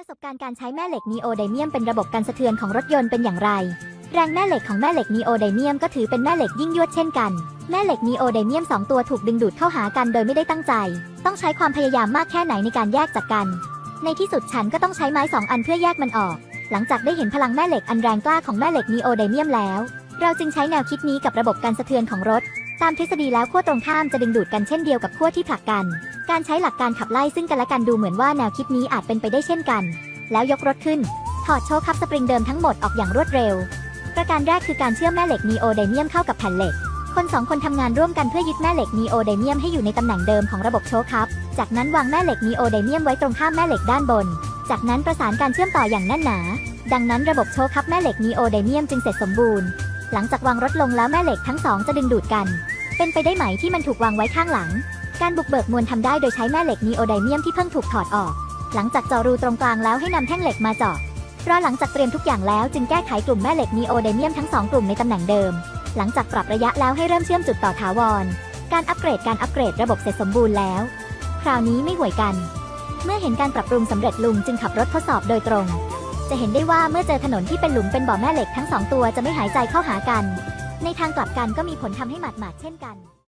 ประสบการณ์การใช้แม่เหล็กนีโอไดเมียมเป็นระบบการสะเทือนของรถยนต์เป็นอย่างไร แรงแม่เหล็กของแม่เหล็กนีโอไดเมียมก็ถือเป็นแม่เหล็กยิ่งยวดเช่นกัน แม่เหล็กนีโอไดเมียมสองตัวถูกดึงดูดเข้าหากันโดยไม่ได้ตั้งใจ ต้องใช้ความพยายามมากแค่ไหนในการแยกจากกัน ในที่สุดฉันก็ต้องใช้ไม้สองอันเพื่อแยกมันออก หลังจากได้เห็นพลังแม่เหล็กอันแรงกล้าของแม่เหล็กนีโอไดเมียมแล้ว เราจึงใช้แนวคิดนี้กับระบบการสะเทือนของรถ ตามทฤษฎีแล้วขั้วตรงข้ามจะดึงดูดกันเช่นเดียวกับขั้วที่ผลักกัน การใช้หลักการขับไล่ซึ่งกันและกันดูเหมือนว่าแนวคิดนี้อาจเป็นไปได้เช่นกัน แล้วยกรถขึ้น ถอดโชว์คับสปริงเดิมทั้งหมดออกอย่างรวดเร็ว ประการแรกคือการเชื่อมแม่เหล็กนีโอไดเมียมเข้ากับแผ่นเหล็ก คนสองคนทำงานร่วมกันเพื่อยึดแม่เหล็กนีโอไดเมียมให้อยู่ในตำแหน่งเดิมของระบบโชว์คับ จากนั้นวางแม่เหล็กนีโอไดเมียมไว้ตรงข้ามแม่เหล็กด้านบน จากนั้นประสานการเชื่อมต่ออย่างแน่นหนา ดังนั้นระบบโชว์คับแม่เหล็กนีโอไดเมียมจึงเสร็จสมบูรณ์ หลังจากวางรถลงแล้วแม่เหล็กทั้งสองจะดึงดูดกัน เป็นไปได้ไหมที่มันถูกวางไว้ข้างหลัง การบุกเบิกมวลทำได้โดยใช้แม่เหล็กนีโอไดเมียมที่เพิ่งถูกถอดออก หลังจากเจาะรูตรงกลางแล้วให้นำแท่งเหล็กมาเจาะรอหลังจากเตรียมทุกอย่างแล้วจึงแก้ไขกลุ่มแม่เหล็กนีโอไดเมียมทั้งสองกลุ่มในตำแหน่งเดิม หลังจากปรับระยะแล้วให้เริ่มเชื่อมจุดต่อถาวร การอัปเกรดการอัปเกรดระบบเสร็จสมบูรณ์แล้ว คราวนี้ไม่ห่วยกัน เมื่อเห็นการปรับปรุงสำเร็จลุงจึงขับรถทดสอบโดยตรง จะเห็นได้ว่าเมื่อเจอถนนที่เป็นหลุมเป็นบ่อแม่เหล็กทั้งสองตัวจะไม่หายใจเข้าหากัน ในทางกลับกันก็มีผลทำให้หมาดๆเช่นกัน